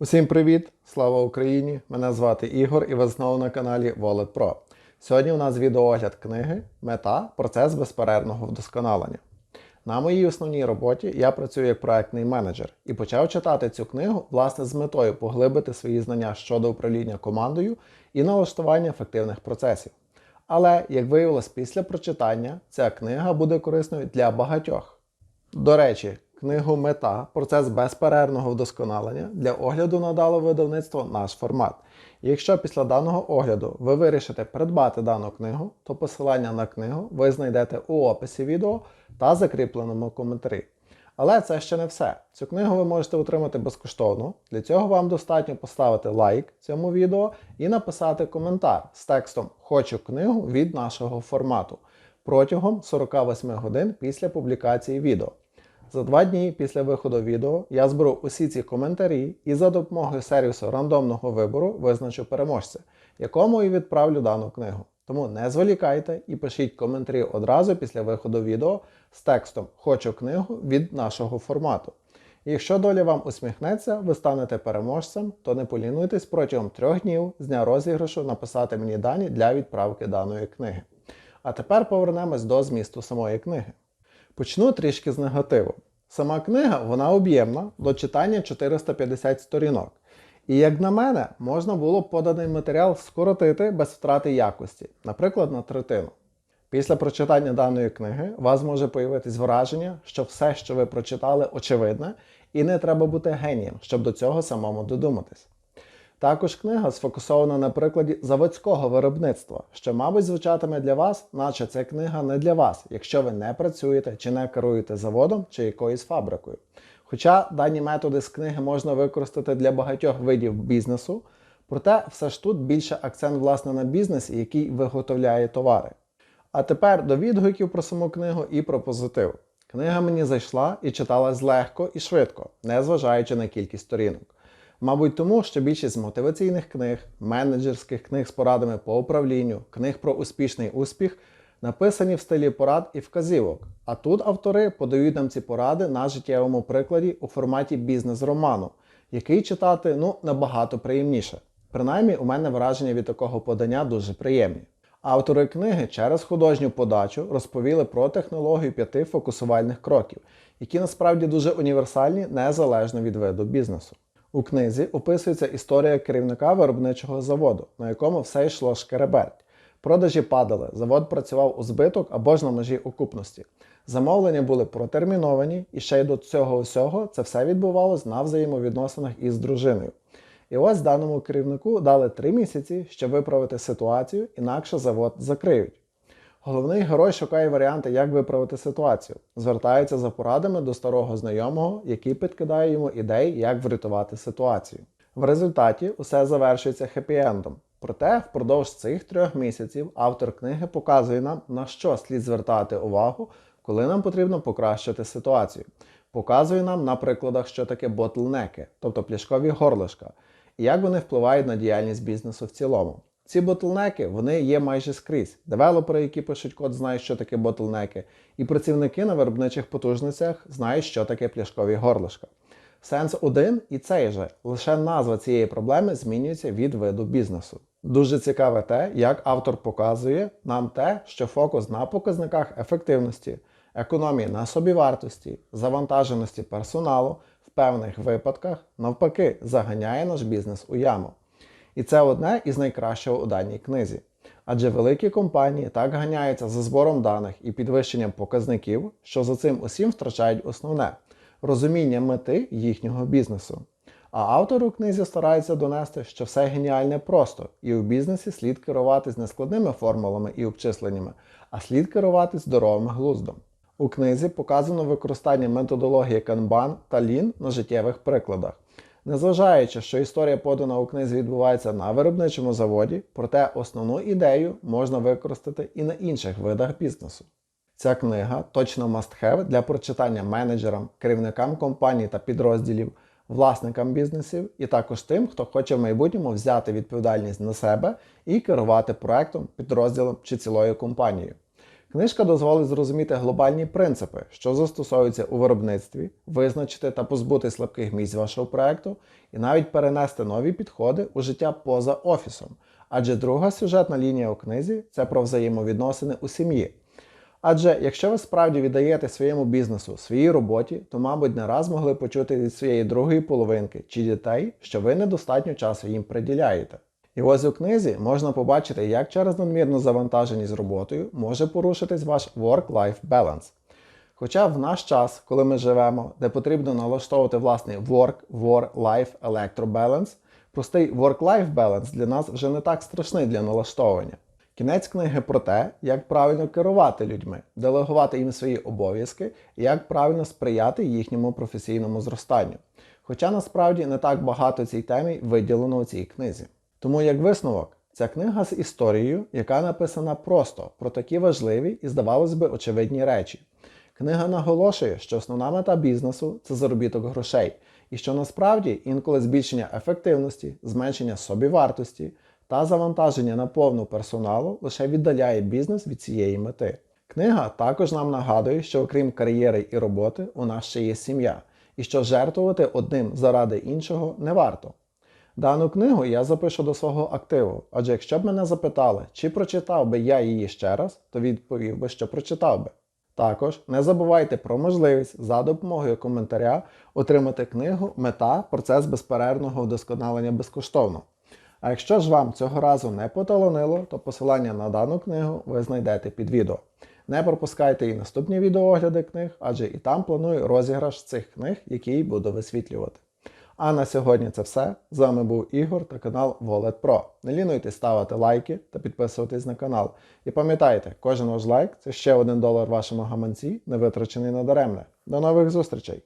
Усім привіт! Слава Україні! Мене звати Ігор і ви знову на каналі Wallet Pro. Сьогодні у нас відеоогляд книги Мета Процес безперервного вдосконалення. На моїй основній роботі я працюю як проектний менеджер і почав читати цю книгу власне з метою поглибити свої знання щодо управління командою і налаштування ефективних процесів. Але, як виявилось після прочитання, ця книга буде корисною для багатьох. До речі, книгу Мета процес безперервного вдосконалення для огляду надало видавництво наш формат. Якщо після даного огляду ви вирішите придбати дану книгу, то посилання на книгу ви знайдете у описі відео та закріпленому коментарі. Але це ще не все. Цю книгу ви можете отримати безкоштовно. Для цього вам достатньо поставити лайк цьому відео і написати коментар з текстом Хочу книгу від нашого формату протягом 48 годин після публікації відео. За два дні після виходу відео я зберу усі ці коментарі і за допомогою сервісу рандомного вибору визначу переможця, якому і відправлю дану книгу. Тому не зволікайте і пишіть коментарі одразу після виходу відео з текстом Хочу книгу від нашого формату. Якщо доля вам усміхнеться, ви станете переможцем, то не полінуйтесь протягом трьох днів з дня розіграшу написати мені дані для відправки даної книги. А тепер повернемось до змісту самої книги. Почну трішки з негативу. Сама книга вона об'ємна, до читання 450 сторінок. І як на мене, можна було б поданий матеріал скоротити без втрати якості, наприклад, на третину. Після прочитання даної книги у вас може появитись враження, що все, що ви прочитали, очевидне, і не треба бути генієм, щоб до цього самому додуматись. Також книга сфокусована на прикладі заводського виробництва, що, мабуть, звучатиме для вас, наче це книга не для вас, якщо ви не працюєте чи не керуєте заводом чи якоюсь фабрикою. Хоча дані методи з книги можна використати для багатьох видів бізнесу, проте все ж тут більше акцент власне на бізнесі, який виготовляє товари. А тепер до відгуків про саму книгу і про позитив. Книга мені зайшла і читалась легко і швидко, незважаючи на кількість сторінок. Мабуть, тому що більшість мотиваційних книг, менеджерських книг з порадами по управлінню, книг про успішний успіх написані в стилі порад і вказівок. А тут автори подають нам ці поради на життєвому прикладі у форматі бізнес-роману, який читати ну, набагато приємніше. Принаймні, у мене враження від такого подання дуже приємні. Автори книги через художню подачу розповіли про технологію п'яти фокусувальних кроків, які насправді дуже універсальні незалежно від виду бізнесу. У книзі описується історія керівника виробничого заводу, на якому все йшло шкереберть. Продажі падали, завод працював у збиток або ж на межі окупності. Замовлення були протерміновані, і ще й до цього всього це все відбувалось на взаємовідносинах із дружиною. І ось даному керівнику дали три місяці, щоб виправити ситуацію, інакше завод закриють. Головний герой шукає варіанти, як виправити ситуацію, звертається за порадами до старого знайомого, який підкидає йому ідеї, як врятувати ситуацію. В результаті усе завершується хеппі-ендом. Проте впродовж цих трьох місяців автор книги показує нам, на що слід звертати увагу, коли нам потрібно покращити ситуацію. Показує нам на прикладах, що таке ботлнеки, тобто пляшкові горлишка, і як вони впливають на діяльність бізнесу в цілому. Ці ботлнеки вони є майже скрізь. Девелопери, які пишуть код, знають, що таке ботлнеки, і працівники на виробничих потужностях знають, що таке пляшкові горлишка. Сенс один і цей же, лише назва цієї проблеми змінюється від виду бізнесу. Дуже цікаве те, як автор показує нам те, що фокус на показниках ефективності, економії на собівартості, завантаженості персоналу в певних випадках навпаки заганяє наш бізнес у яму. І це одне із найкращого у даній книзі. Адже великі компанії так ганяються за збором даних і підвищенням показників, що за цим усім втрачають основне розуміння мети їхнього бізнесу. А автор у книзі старається донести, що все геніальне просто, і у бізнесі слід керуватись не складними формулами і обчисленнями, а слід керуватись здоровим глуздом. У книзі показано використання методології Kanban та Lean на життєвих прикладах. Незважаючи, що історія подана у книзі відбувається на виробничому заводі, проте основну ідею можна використати і на інших видах бізнесу. Ця книга точно must-have для прочитання менеджерам, керівникам компаній та підрозділів, власникам бізнесів і також тим, хто хоче в майбутньому взяти відповідальність на себе і керувати проектом, підрозділом чи цілою компанією. Книжка дозволить зрозуміти глобальні принципи, що застосовуються у виробництві, визначити та позбути слабких місць вашого проекту і навіть перенести нові підходи у життя поза офісом. Адже друга сюжетна лінія у книзі це про взаємовідносини у сім'ї. Адже якщо ви справді віддаєте своєму бізнесу, своїй роботі, то, мабуть, не раз могли почути від своєї другої половинки чи дітей, що ви недостатньо часу їм приділяєте. І ось у книзі можна побачити, як через надмірну завантаженість роботою може порушитись ваш work-life balance. Хоча в наш час, коли ми живемо, де потрібно налаштовувати власний work-war-life electrobalance, простий work-life balance для нас вже не так страшний для налаштовування. Кінець книги про те, як правильно керувати людьми, делегувати їм свої обов'язки і як правильно сприяти їхньому професійному зростанню. Хоча насправді не так багато цій темі виділено у цій книзі. Тому, як висновок, ця книга з історією, яка написана просто про такі важливі і, здавалось би, очевидні речі. Книга наголошує, що основна мета бізнесу це заробіток грошей, і що насправді інколи збільшення ефективності, зменшення собівартості та завантаження на повну персоналу лише віддаляє бізнес від цієї мети. Книга також нам нагадує, що окрім кар'єри і роботи, у нас ще є сім'я, і що жертвувати одним заради іншого не варто. Дану книгу я запишу до свого активу, адже якщо б мене запитали, чи прочитав би я її ще раз, то відповів би, що прочитав би. Також не забувайте про можливість за допомогою коментаря отримати книгу Мета процес безперервного вдосконалення безкоштовно. А якщо ж вам цього разу не поталонило, то посилання на дану книгу ви знайдете під відео. Не пропускайте і наступні відеоогляди книг, адже і там планую розіграш цих книг, які буду висвітлювати. А на сьогодні це все. З вами був Ігор та канал Wallet Pro. Не лінуйтесь ставити лайки та підписуватись на канал. І пам'ятайте, кожен ваш лайк це ще один долар вашому гаманці, не витрачений надаремне. До нових зустрічей!